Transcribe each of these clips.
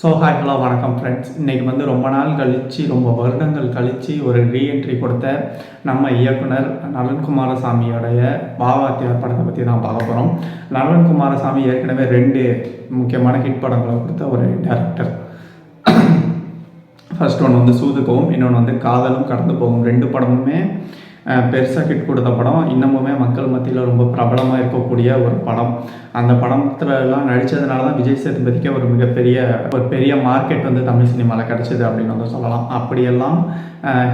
So hi hello வணக்கம் friends இன்றைக்கி வந்து ரொம்ப நாள் கழித்து ரொம்ப வருடங்கள் கழித்து ஒரு ரீஎன்ட்ரி கொடுத்த நம்ம இயக்குனர் நலன் குமாரசாமியோடைய பாவாத்தியார் படத்தை பற்றி தான் பார்க்க போகிறோம் நலன் குமாரசாமி ஏற்கனவே ரெண்டு முக்கியமான ஹிட் படங்களை கொடுத்த ஒரு டேரக்டர் ஃபர்ஸ்ட் ஒன்று வந்து சூதுகவும் இன்னொன்று வந்து காதலும் கடந்து போகும். ரெண்டு படமுமே பெருசாக ஹிட் கொடுத்த படம். இன்னமுமே மக்கள் மத்தியில் ரொம்ப பிரபலமாக இருக்கக்கூடிய ஒரு படம். அந்த படத்துலலாம் நடித்ததுனால தான் விஜய் சேதுபதிக்கே ஒரு மிகப்பெரிய ஒரு பெரிய மார்க்கெட் வந்து தமிழ் சினிமாவில் கிடச்சிது அப்படின்னு வந்து சொல்லலாம். அப்படியெல்லாம்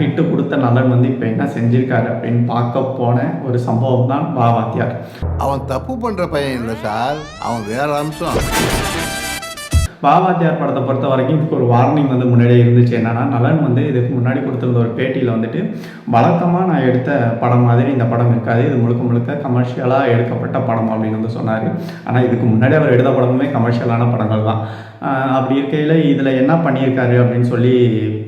ஹிட்டு கொடுத்த நலன் வந்து இப்போ என்ன செஞ்சிருக்காரு அப்படின்னு பார்க்க போன ஒரு சம்பவம் தான் பாவாத்தியார். அவன் தப்பு பண்ணுற பையன் இல்லை சார். அவன் வேற அம்சம். பாவாத்தியார் படத்தை பொறுத்த வரைக்கும் இதுக்கு ஒரு வார்னிங் வந்து முன்னாடியே இருந்துச்சு. என்னன்னா நலன் வந்து இதுக்கு முன்னாடி கொடுத்துருந்த ஒரு பேட்டியில் வந்துட்டு வழக்கமாக நான் எடுத்த படம் மாதிரி இந்த படம் இருக்காது. இது முழுக்க முழுக்க கமர்ஷியலாக எடுக்கப்பட்ட படம் அப்படின்னு வந்து சொன்னார். ஆனால் இதுக்கு முன்னாடி அவர் எடுத்த படமுமே கமர்ஷியலான படங்கள் தான். அப்படி இருக்கையில் இதில் என்ன பண்ணியிருக்காரு அப்படின்னு சொல்லி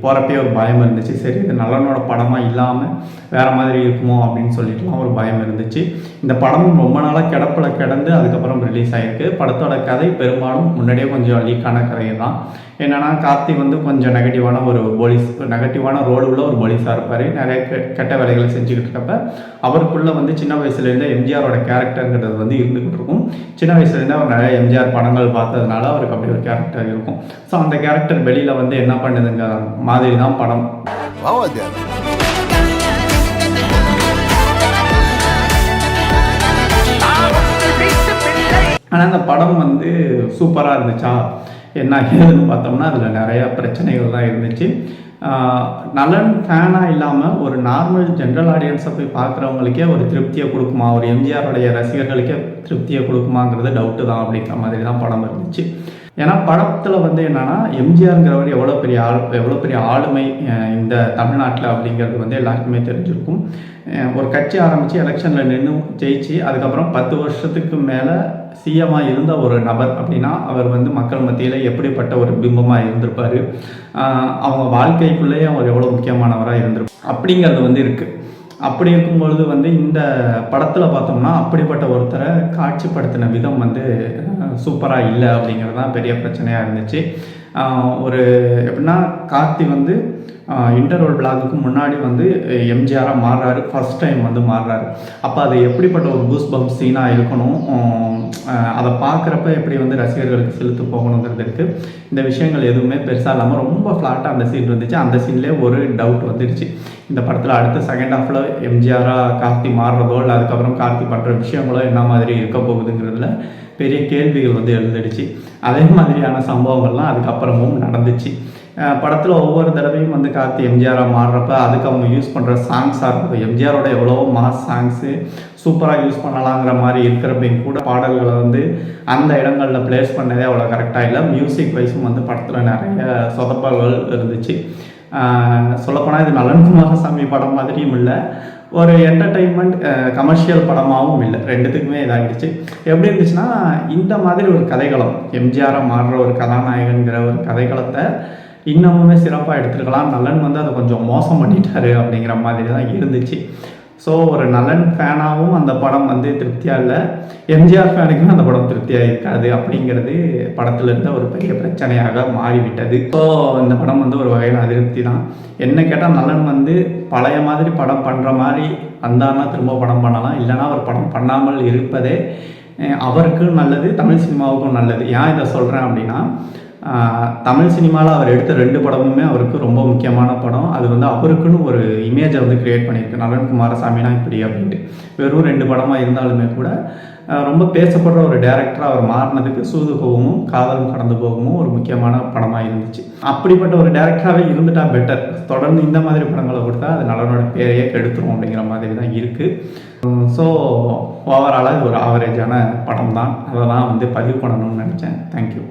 போகிறப்பே ஒரு பயம் இருந்துச்சு. சரி இது நலனோட படமாக இல்லாமல் வேறு மாதிரி இருக்குமோ அப்படின்னு சொல்லிட்டுலாம் ஒரு பயம் இருந்துச்சு. இந்த படமும் ரொம்ப நாளாக கிடப்பில் கிடந்து அதுக்கப்புறம் ரிலீஸ் ஆகிருக்கு படத்தோட கதை பெரும்பாலும் முன்னாடியே கொஞ்சம் லீக் கதை தான் என்னன்னா கார்த்திக் வந்து கொஞ்சம் நெகட்டிவான ஒரு போலீஸ் நெகட்டிவான ரோல் உள்ள ஒரு போலீஸாக இருப்பார். நிறைய கெட்ட வேலைகளை செஞ்சுக்கிட்டு இருக்கப்ப அவருக்குள்ள வந்து சின்ன வயசுலேருந்து எம்ஜிஆரோட கேரக்டருங்கிறது வந்து இருந்துகிட்டு இருக்கும் சின்ன வயசுலேருந்து அவர் நிறைய எம்ஜிஆர் படங்கள் பார்த்ததுனால அவருக்கு அப்படி ஒரு கேரக்டர் இருக்கும். ஸோ அந்த கேரக்டர் வெளியில் வந்து என்ன பண்ணுதுங்க? மாதிரி தான் படம். ஆனால் அந்த படம் வந்து சூப்பராக இருந்துச்சா? என்ன ஆகியதுன்னு பார்த்தோம்னா அதில் நிறையா பிரச்சனைகள் தான் இருந்துச்சு. நலன் ஃபேனாக இல்லாமல் ஒரு நார்மல் ஜென்ரல் ஆடியன்ஸை போய் பார்க்குறவங்களுக்கே ஒரு திருப்தியை கொடுக்குமா? ஒரு எம்ஜிஆருடைய ரசிகர்களுக்கே திருப்தியை கொடுக்குமாங்கிறது டவுட்டு தான் அப்படிங்கிற மாதிரி தான் படம் இருந்துச்சு. ஏன்னா படத்தில் வந்து என்னன்னா எம்ஜிஆருங்கிறவர் எவ்வளோ பெரிய ஆள் எவ்வளோ பெரிய ஆளுமை இந்த தமிழ்நாட்டில் அப்படிங்கிறது வந்து எல்லாருக்குமே தெரிஞ்சிருக்கும். ஒரு கட்சி ஆரம்பித்து எலெக்ஷனில் நின்று ஜெயிச்சு அதுக்கப்புறம் பத்து வருஷத்துக்கு மேலே சிஎம்மாக இருந்த ஒரு நபர் அப்படின்னா அவர் வந்து மக்கள் மத்தியில் எப்படிப்பட்ட ஒரு பிம்பமாக இருந்திருப்பார்? அவங்க வாழ்க்கைக்குள்ளேயே அவர் எவ்வளோ முக்கியமானவராக இருந்திருப்பார்? அப்படிங்கிறது வந்து இருக்குது அப்படி இருக்கும் பொழுது வந்து இந்த படத்தில் பார்த்தோம்னா அப்படிப்பட்ட ஒருத்தரை காட்சிப்படுத்தின விதம் வந்து சூப்பராக இல்லை அப்படிங்கிறது தான் பெரிய பிரச்சனையாக இருந்துச்சு. ஒரு எப்படின்னா கார்த்தி வந்து இன்டர்வல் பிளாக்குக்கு முன்னாடி வந்து எம்ஜிஆராக மாறுறாரு. ஃபர்ஸ்ட் டைம் வந்து மாறுறாரு. அப்போ அது எப்படிப்பட்ட ஒரு கூஸ் பம்ப் சீனாக இருக்கணும்? அதை பார்க்குறப்ப எப்படி வந்து ரசிகர்களுக்கு செலுத்து போகணுங்கிறது இருக்குது இந்த விஷயங்கள் எதுவுமே பெருசாக இல்லாமல் ரொம்ப ஃப்ளாட்டாக அந்த சீன் இருந்துச்சு. அந்த சீன்லேயே ஒரு டவுட் வந்துடுச்சு இந்த படத்தில் அடுத்த செகண்ட் ஹாஃபில் எம்ஜிஆராக கார்த்தி மாறுறதோ இல்லை அதுக்கப்புறம் கார்த்தி பண்ணுற விஷயங்களோ என்ன மாதிரி இருக்க போகுதுங்கிறதுல பெரிய கேள்விகள் வந்து எழுந்துடுச்சு. அதே மாதிரியான சம்பவங்கள்லாம் அதுக்கப்புறமும் நடந்துச்சு. படத்தில் ஒவ்வொரு தடவையும் வந்து கார்த்தி எம்ஜிஆராக மாறுறப்ப அதுக்கு அவங்க யூஸ் பண்ணுற சாங்ஸாக இருக்கும் எம்ஜிஆரோட எவ்வளோ மாஸ் சாங்ஸு சூப்பராக யூஸ் பண்ணலாங்கிற மாதிரி இருக்கிறப்பையும் கூட பாடல்களை வந்து அந்த இடங்களில் ப்ளேஸ் பண்ணதே அவ்வளோ கரெக்டாக இல்லை. மியூசிக் வைஸும் வந்து படத்தில் நிறைய சொதப்பல்கள் இருந்துச்சு. சொல்லப்போனால் இது நலன் குமாரசாமி படம் மாதிரியும் இல்லை. ஒரு என்டர்டெயின்மெண்ட் கமர்ஷியல் படமாகவும் இல்லை. ரெண்டுத்துக்குமே இதாகிடுச்சு எப்படி இருந்துச்சுன்னா இந்த மாதிரி ஒரு கதைகளம் எம்ஜிஆரை மாறுற ஒரு கதாநாயகன்கிற ஒரு கதைகளத்தை இன்னமுமே சிறப்பாக எடுத்துருக்கலாம். நலன் வந்து அதை கொஞ்சம் மோசம் பண்ணிட்டாரு அப்படிங்கிற மாதிரி தான் இருந்துச்சு. ஸோ ஒரு நலன் ஃபேனாகவும் அந்த படம் வந்து திருப்தியாக இல்லை. எம்ஜிஆர் ஃபேனுக்கும் அந்த படம் திருப்தியாக இருக்காது அப்படிங்கிறது படத்தில் இருந்த ஒரு பெரிய பிரச்சனையாக மாறிவிட்டது. ஸோ இந்த படம் வந்து ஒரு வகையான அதிருப்தி தான். என்ன கேட்டால் நலன் வந்து பழைய மாதிரி படம் பண்ணுற மாதிரி வந்தார்னா திரும்ப படம் பண்ணலாம். இல்லைன்னா அவர் படம் பண்ணாமல் இருப்பதே அவருக்கும் நல்லது தமிழ் சினிமாவுக்கும் நல்லது. ஏன் இதை சொல்கிறேன் அப்படின்னா தமிழ் சினிமாவில் அவர் எடுத்த ரெண்டு படமுமே அவருக்கு ரொம்ப முக்கியமான படம். அது வந்து அவருக்குன்னு ஒரு இமேஜை வந்து கிரியேட் பண்ணியிருக்கு. நலன் குமாரசாமினா இப்படி அப்படின்ட்டு. வெறும் ரெண்டு படமாக இருந்தாலுமே கூட ரொம்ப பேசப்படுற ஒரு டேரக்டராக அவர் மாறினதுக்கு சூது போகமும் காதலும் கடந்து போகமும் ஒரு முக்கியமான படமாக இருந்துச்சு. அப்படிப்பட்ட ஒரு டேரக்டராகவே இருந்துட்டா பெட்டர் தொடர்ந்து இந்த மாதிரி படங்களை கொடுத்தா அது நலனோட பேரையே கெடுத்துரும் அப்படிங்கிற மாதிரி தான் இருக்குது ஸோ ஓவராலாக இது ஒரு ஆவரேஜான படம் தான் அதை தான் வந்து பதிவு பண்ணணும்னு நினச்சேன். தேங்க்யூ